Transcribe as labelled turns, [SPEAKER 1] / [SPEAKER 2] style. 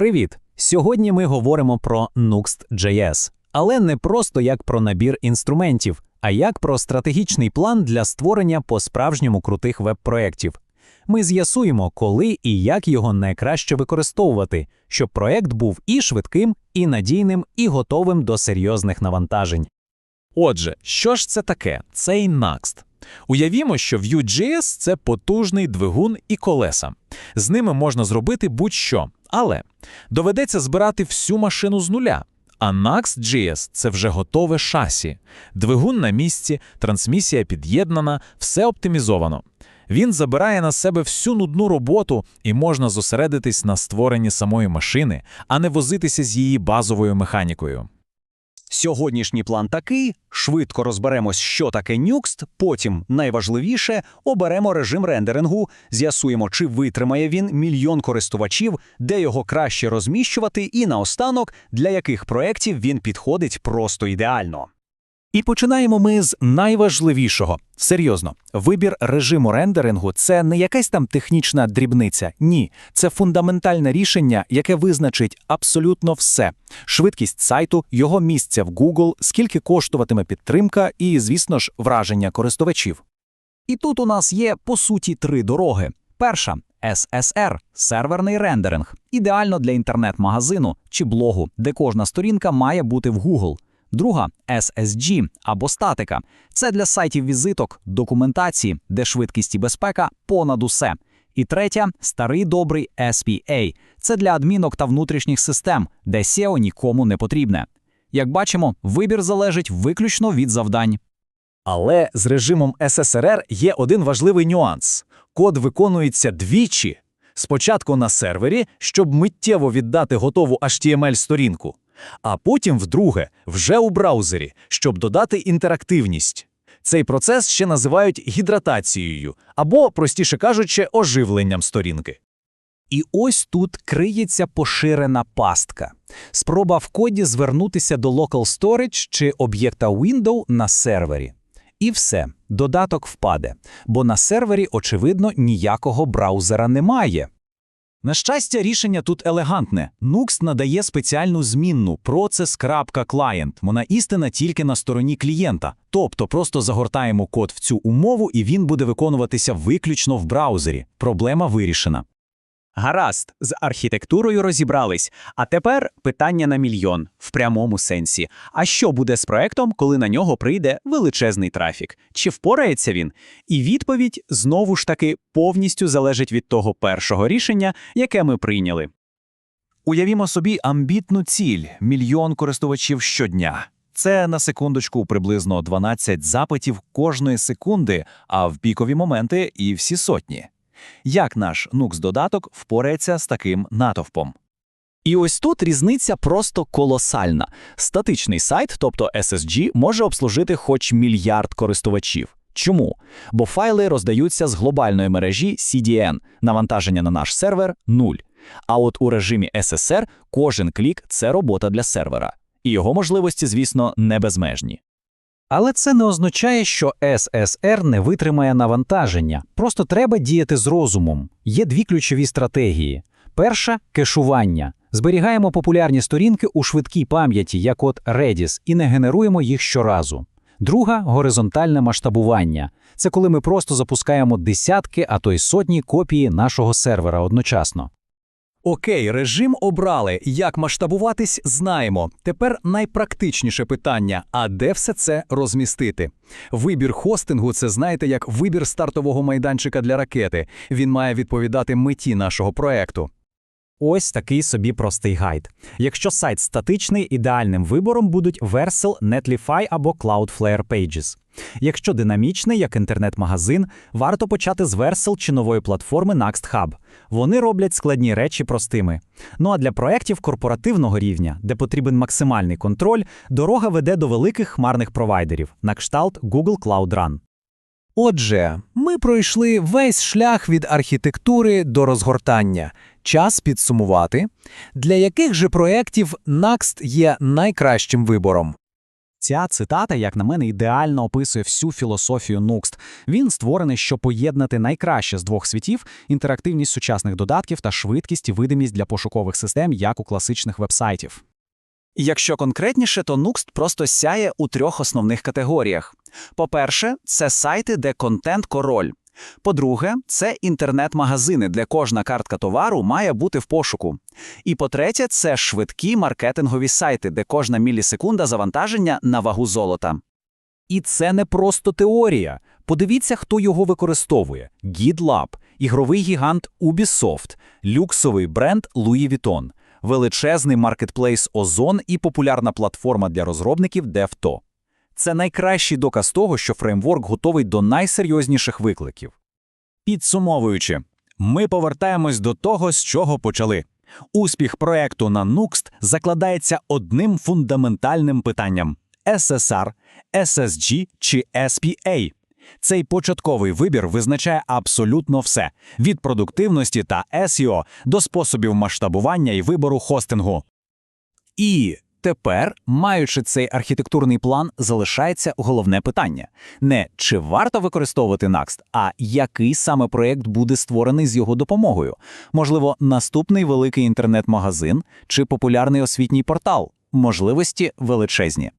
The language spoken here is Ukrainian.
[SPEAKER 1] Привіт! Сьогодні ми говоримо про Nuxt.js, але не просто як про набір інструментів, а як про стратегічний план для створення по-справжньому крутих веб-проєктів. Ми з'ясуємо, коли і як його найкраще використовувати, щоб проєкт був і швидким, і надійним, і готовим до серйозних навантажень.
[SPEAKER 2] Отже, що ж це таке? Цей Next. Уявімо, що Vue.js – це потужний двигун і колеса. З ними можна зробити будь-що, але доведеться збирати всю машину з нуля. А Next.js – це вже готове шасі. Двигун на місці, трансмісія під'єднана, все оптимізовано. Він забирає на себе всю нудну роботу і можна зосередитись на створенні самої машини, а не возитися з її базовою механікою.
[SPEAKER 3] Сьогоднішній план такий: швидко розберемось, що таке Nuxt, потім, найважливіше, оберемо режим рендерингу, з'ясуємо, чи витримає він мільйон користувачів, де його краще розміщувати, і наостанок, для яких проєктів він підходить просто ідеально.
[SPEAKER 4] І починаємо ми з найважливішого. Серйозно, вибір режиму рендерингу це не якась там технічна дрібниця. Ні, це фундаментальне рішення, яке визначить абсолютно все: швидкість сайту, його місця в Google, скільки коштуватиме підтримка і, звісно ж, враження користувачів.
[SPEAKER 3] І тут у нас є, по суті, три дороги. Перша SSR – серверний рендеринг, ідеально для інтернет-магазину чи блогу, де кожна сторінка має бути в Google. Друга SSG або статика. Це для сайтів візиток, документації, де швидкість і безпека понад усе. І третя старий добрий SPA. Це для адмінок та внутрішніх систем, де SEO нікому не потрібне. Як бачимо, вибір залежить виключно від завдань.
[SPEAKER 4] Але з режимом SSRR є один важливий нюанс: код виконується двічі. Спочатку на сервері, щоб миттєво віддати готову HTML-сторінку, а потім вдруге, вже у браузері, щоб додати інтерактивність. Цей процес ще називають гідратацією або, простіше кажучи, оживленням сторінки.
[SPEAKER 3] І ось тут криється поширена пастка. Спроба в коді звернутися до Local Storage чи об'єкта Window на сервері. І все, додаток впаде, бо на сервері, очевидно, ніякого браузера немає. На щастя, рішення тут елегантне. Nuxt надає спеціальну змінну process.client. Вона істина тільки на стороні клієнта. Тобто просто загортаємо код в цю умову, і він буде виконуватися виключно в браузері. Проблема вирішена.
[SPEAKER 5] Гаразд, з архітектурою розібрались. А тепер питання на мільйон в прямому сенсі. А що буде з проектом, коли на нього прийде величезний трафік? Чи впорається він? І відповідь знову ж таки повністю залежить від того першого рішення, яке ми прийняли.
[SPEAKER 4] Уявімо собі амбітну ціль мільйон користувачів щодня. Це на секундочку приблизно 12 запитів кожної секунди, а в пікові моменти і всі сотні. Як наш Nux-додаток впорається з таким натовпом?
[SPEAKER 3] І ось тут різниця просто колосальна. Статичний сайт, тобто SSG, може обслужити хоч мільярд користувачів. Чому? Бо файли роздаються з глобальної мережі CDN, навантаження на наш сервер нуль. А от у режимі SSR кожен клік це робота для сервера. І його можливості, звісно, не безмежні. Але це не означає, що SSR не витримає навантаження. Просто треба діяти з розумом. Є дві ключові стратегії. Перша кешування. Зберігаємо популярні сторінки у швидкій пам'яті, як от Redis, і не генеруємо їх щоразу. Друга горизонтальне масштабування. Це коли ми просто запускаємо десятки, а то й сотні копії нашого сервера одночасно.
[SPEAKER 6] Окей, режим обрали. Як масштабуватись, знаємо. Тепер найпрактичніше питання: а де все це розмістити? Вибір хостингу це знаєте як вибір стартового майданчика для ракети. Він має відповідати меті нашого проекту.
[SPEAKER 1] Ось такий собі простий гайд. Якщо сайт статичний, ідеальним вибором будуть Vercel, Netlify або Cloudflare Pages. Якщо динамічний, як інтернет-магазин, варто почати з Vercel чи нової платформи NextHub. Вони роблять складні речі простими. Ну а для проєктів корпоративного рівня, де потрібен максимальний контроль, дорога веде до великих хмарних провайдерів на кшталт Google Cloud Run.
[SPEAKER 6] Отже, ми пройшли весь шлях від архітектури до розгортання. Час підсумувати, для яких же проєктів Next є найкращим вибором.
[SPEAKER 1] Ця цитата, як на мене, ідеально описує всю філософію Nuxt. Він створений, щоб поєднати найкраще з двох світів – інтерактивність сучасних додатків та швидкість і видимість для пошукових систем, як у класичних вебсайтів.
[SPEAKER 3] Якщо конкретніше, то Nuxt просто сяє у трьох основних категоріях. По-перше, це сайти, де контент король. По-друге, це інтернет-магазини, де кожна картка товару має бути в пошуку. І по-третє, це швидкі маркетингові сайти, де кожна мілісекунда завантаження на вагу золота.
[SPEAKER 6] І це не просто теорія. Подивіться, хто його використовує: GitLab, ігровий гігант Ubisoft, люксовий бренд Louis Vuitton, величезний маркетплейс Озон і популярна платформа для розробників DevTo. Це найкращий доказ того, що фреймворк готовий до найсерйозніших викликів. Підсумовуючи, ми повертаємось до того, з чого почали. Успіх проекту на Nuxt закладається одним фундаментальним питанням – SSR, SSG чи SPA. Цей початковий вибір визначає абсолютно все – від продуктивності та SEO до способів масштабування і вибору хостингу. І тепер, маючи цей архітектурний план, залишається головне питання – не чи варто використовувати Next, а який саме проєкт буде створений з його допомогою. Можливо, наступний великий інтернет-магазин чи популярний освітній портал. Можливості величезні.